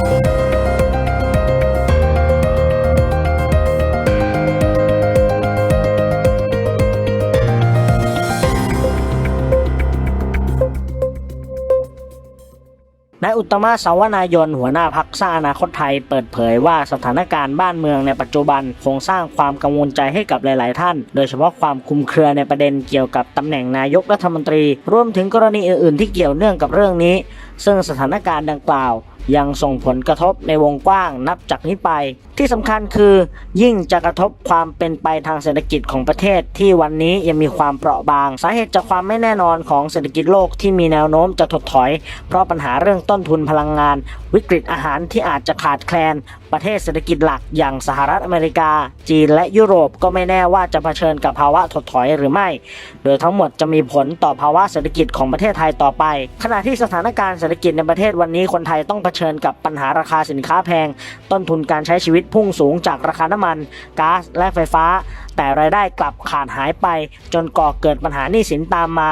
นายอุตมะสาวนายนหัวหน้าพักสร้างอนาคตไทยเปิดเผยว่าสถานการณ์บ้านเมืองในปัจจุบันคงสร้างความกังวลใจให้กับหลาย ๆ ท่าน โดยเฉพาะความคุมเครือในประเด็นเกี่ยวกับตำแหน่งนายกรัฐมนตรี รวมถึงกรณีอื่น ๆ ที่เกี่ยวเนื่องกับเรื่องนี้ ซึ่งสถานการณ์ดังกล่าว ยังส่งผลกระทบในวงกว้างนับจากนี้ไป ที่สำคัญคือ ยิ่งจะกระทบความเป็นไปทางเศรษฐกิจของประเทศที่วันนี้ยังมีความเปราะบาง สาเหตุจากความไม่แน่นอนของเศรษฐกิจโลกที่มีแนวโน้มจะถดถอย เพราะปัญหาเรื่องต้นทุนพลังงาน วิกฤตอาหารที่อาจจะขาดแคลน ประเทศเศรษฐกิจหลักอย่างสหรัฐอเมริกา จีนและยุโรปก็ไม่แน่ว่าจะเผชิญกับภาวะถดถอยหรือไม่ โดยทั้งหมดจะมีผลต่อภาวะเศรษฐกิจของประเทศไทยต่อไป ขณะที่สถานการณ์เศรษฐกิจในประเทศวันนี้คนไทยต้องเผชิญกับปัญหาราคาสินค้าแพง ต้นทุนการใช้ชีวิตพุ่งสูงจากราคาน้ำมันก๊าซและไฟฟ้า แต่รายได้กลับขาดหายไป จนก่อเกิดปัญหาหนี้สินตามมา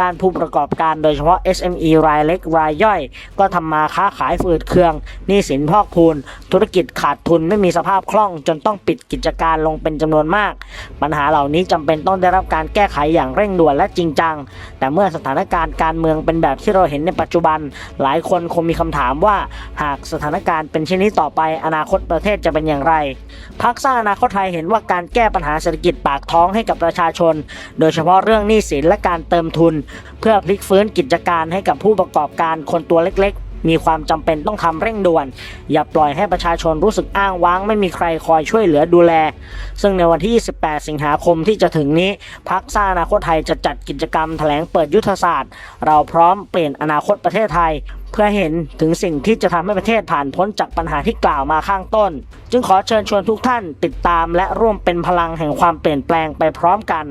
ด้านผู้ประกอบการโดยเฉพาะ SME รายเล็กรายย่อย ก็ทำมาค้าขายฝืดเคืองหนี้สินพอกพูน ธุรกิจขาดทุนไม่มีสภาพคล่อง จนต้องปิดกิจการลงเป็นจำนวนมาก ปัญหาเหล่านี้จำเป็นต้องได้รับการแก้ไขอย่างเร่งด่วนและจริงจัง แต่เมื่อสถานการณ์การเมืองเป็นแบบที่เราเห็นในปัจจุบัน หลายคนคงมีคำถามว่า หากสถานการณ์เป็นเช่นนี้ต่อไปอนาคตประเทศจะเป็นอย่างไรพักสร้างอนาคตไทยเห็นว่าการแก้ปัญหาเศรษฐกิจปากท้องให้กับประชาชน โดยเฉพาะเรื่องหนี้สินและการเติมทุน เพื่อพลิกฟื้นกิจการให้กับผู้ประกอบการคนตัวเล็กๆ มีความจำเป็นต้องทำเร่งด่วน อย่าปล่อยให้ประชาชนรู้สึกอ้างว้าง ไม่มีใครคอยช่วยเหลือดูแล ซึ่งในวันที่ 28 สิงหาคมที่จะถึงนี้พักสร้างอนาคตไทยจะจัดกิจกรรมแถลงเปิดยุทธศาสตร์ เราพร้อมเปลี่ยนอนาคตประเทศไทยเพื่อเห็นถึงสิ่งที่จะทำให้ประเทศผ่านพ้นจากปัญหาที่กล่าวมาข้างต้น จึงขอเชิญชวนทุกท่านติดตามและร่วมเป็นพลังแห่งความเปลี่ยนแปลงไปพร้อมกัน